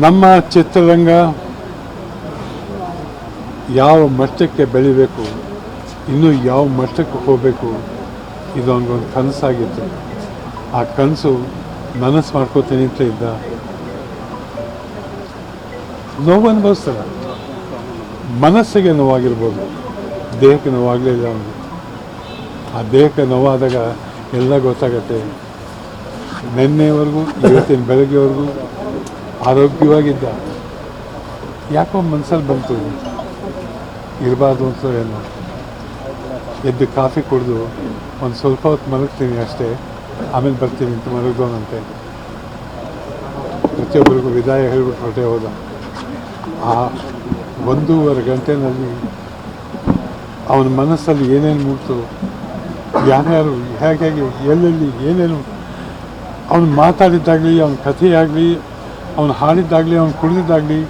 ನಮ್ಮ ಚಿತ್ರರಂಗ ಯಾವ ಮಟ್ಟಕ್ಕೆ ಬೆಳಿಬೇಕು, ಇನ್ನೂ ಯಾವ ಮಟ್ಟಕ್ಕೆ ಹೋಗಬೇಕು, ಇದು ಒಂದು ಕನಸಾಗಿತ್ತು. ಆ ಕನಸು ನನಸು ಮಾಡ್ಕೋತೀನಿ ಅಂತ ಇದ್ದ ನೋವು ಅನುಭವಿಸ್ತಾರ ಮನಸ್ಸಿಗೆ ನೋವಾಗಿರ್ಬೋದು, ದೇಹಕ್ಕೆ ನೋವಾಗಲಿಲ್ಲ ಅವನು ಆ ದೇಹಕ್ಕೆ ನೋವಾದಾಗ ಎಲ್ಲ ಗೊತ್ತಾಗತ್ತೆ. ನಿನ್ನೆವರೆಗೂ, ಇವತ್ತಿನ ಬೆಳಗ್ಗೆವರೆಗೂ ಆರೋಗ್ಯವಾಗಿದ್ದ. ಯಾಕೋ ಮನಸ್ಸಲ್ಲಿ ಬಂತು ಇರಬಾರ್ದು ಅಂತ ಏನು. ಎದ್ದು ಕಾಫಿ ಕುಡಿದು ಒಂದು ಸ್ವಲ್ಪ ಹೊತ್ತು ಮಲಗ್ತೀನಿ ಅಷ್ಟೇ. ಆಮೇಲೆ ಬರ್ತೀನಿ ಅಂತ ಮಲಗ್ದವನಂತೆ ಪ್ರತಿಯೊಬ್ಬರಿಗೂ ವಿದಾಯ ಹೇಳ್ಬಿಟ್ಟು ಹೊರಟೇ ಹೋದ. ಆ ಒಂದೂವರೆ ಗಂಟೆನಲ್ಲಿ ಅವನ ಮನಸ್ಸಲ್ಲಿ ಏನೇನು ಮೂಡ್ತು ಯಾರ್ಯಾರು ಹೇಗೆ ಹೇಗೆ, ಎಲ್ಲೆಲ್ಲಿ, ಏನೇನು, ಅವನು ಮಾತಾಡಿದ್ದಾಗಲಿ, ಅವನ ಕಥೆಯಾಗಲಿ ಅವನು ಹಾಡಿದ್ದಾಗಲಿ ಅವನು ಕುಡಿದಿದ್ದಾಗಲಿ,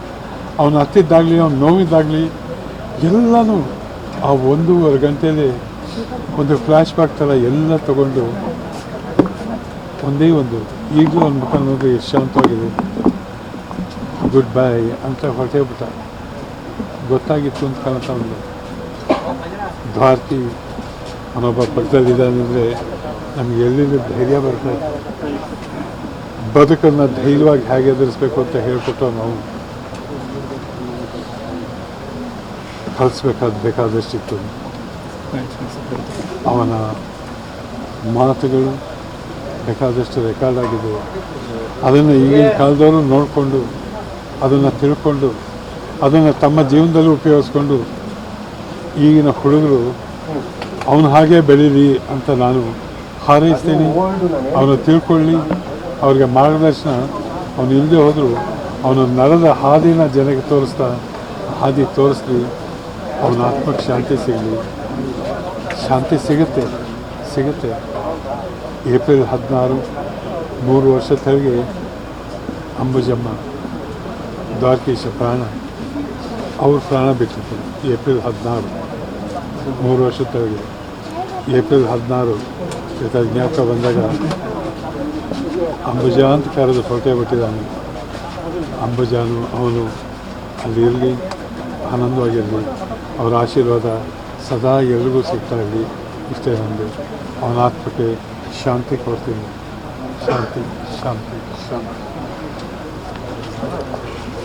ಅವನು ಹತ್ತಿದ್ದಾಗಲಿ, ಅವನು ನೋವಿದ್ದಾಗಲಿ, ಎಲ್ಲನೂ ಆ ಒಂದೂವರೆ ಗಂಟೆಯಲ್ಲಿ ಒಂದು ಫ್ಲ್ಯಾಶ್ ಬ್ಯಾಕ್ ಥರ ಎಲ್ಲ ತಗೊಂಡು ಒಂದೇ ಒಂದು, ಈಗಲೂ ಅವನ ಮುಖ ನೋಡಿ ಎಷ್ಟು ಶಾಂತವಾಗಿದೆ. ಗುಡ್ ಬೈ ಅಂತ ಹೊರಟೇ ಬಿಟ್ಟ. ಗೊತ್ತಾಗಿತ್ತು ಅಂತ ಕಾಣ್ತಾ ಒಂದು ಭಾರತಿ ಅವನೊಬ್ಬ ಪಕ್ಕದಲ್ಲಿದ್ದಾನೆ ಅಂದರೆ ನಮಗೆ ಎಲ್ಲಿಂದ ಧೈರ್ಯ ಬರ್ತದೆ ಬದುಕನ್ನು ಧೈರ್ಯವಾಗಿ ಹೇಗೆ ಎದುರಿಸ್ಬೇಕು ಅಂತ ಹೇಳ್ಕೊಟ್ಟು ನಾವು ಕಲಿಸ್ಬೇಕಾದ ಬೇಕಾದಷ್ಟಿತ್ತು. ಅವನ ಮಾತುಗಳು ಬೇಕಾದಷ್ಟು ರೆಕಾರ್ಡ್ ಆಗಿದೆ. ಅದನ್ನು ಈಗಿನ ಕಾಲದವರು ನೋಡಿಕೊಂಡು, ಅದನ್ನು ತಿಳ್ಕೊಂಡು, ಅದನ್ನು ತಮ್ಮ ಜೀವನದಲ್ಲಿ ಉಪಯೋಗಿಸ್ಕೊಂಡು ಈಗಿನ ಹುಡುಗರು ಅವನು ಹಾಗೆ ಬೆಳೀಲಿ ಅಂತ ನಾನು ಹಾರೈಸ್ತೀನಿ. ಅವನು ತಿಳ್ಕೊಳ್ಳಿ. ಅವ್ರಿಗೆ ಮಾರ್ಗದರ್ಶನ, ಅವನು ಇಲ್ಲದೆ ಹೋದರೂ, ಅವನು ನಡೆದ ಹಾದಿನ ಜನಕ್ಕೆ ತೋರಿಸ್ತಾ, ಹಾದಿ ತೋರಿಸ್ಲಿ, ಅವನ ಆತ್ಮಕ್ಕೆ ಶಾಂತಿ ಸಿಗಲಿ. ಶಾಂತಿ ಸಿಗುತ್ತೆ ಸಿಗುತ್ತೆ. ಏಪ್ರಿಲ್ ಹದಿನಾರು, ಮೂರು ವರ್ಷ ತೆರಿಗೆ ಅಂಬುಜಮ್ಮ, ದ್ವಾರಕೀಶ ಪ್ರಾಣ, ಅವ್ರ ಪ್ರಾಣ ಬಿಟ್ಟಿತ್ತು, ಏಪ್ರಿಲ್ ಹದಿನಾರು, ಮೂರು ವರ್ಷ ತೆರಿಗೆ. ಏಪ್ರಿಲ್ ಹದಿನಾರು ಜ್ಞಾಪಕ ಬಂದಾಗ ಅಂಬುಜ ಅಂತ ಕರೆದು ಫೋಟೋ ಬಿಟ್ಟಿದ್ದಾನೆ. ಅಂಬುಜಾನು ಅವನು ಅಲ್ಲಿ ಇರಲಿ ಆನಂದವಾಗಿರಲಿ, ಅವರ ಆಶೀರ್ವಾದ ಸದಾ ಎಲ್ರಿಗೂ ಸಿಗ್ತಾ ಇರಲಿ. ಇಷ್ಟೇ ನಂದು. ಅವನ ಆತ್ಮಕ್ಕೆ ಶಾಂತಿ ಕೊಡ್ತೀನಿ. ಶಾಂತಿ ಶಾಂತಿ ಶಾಂತಿ.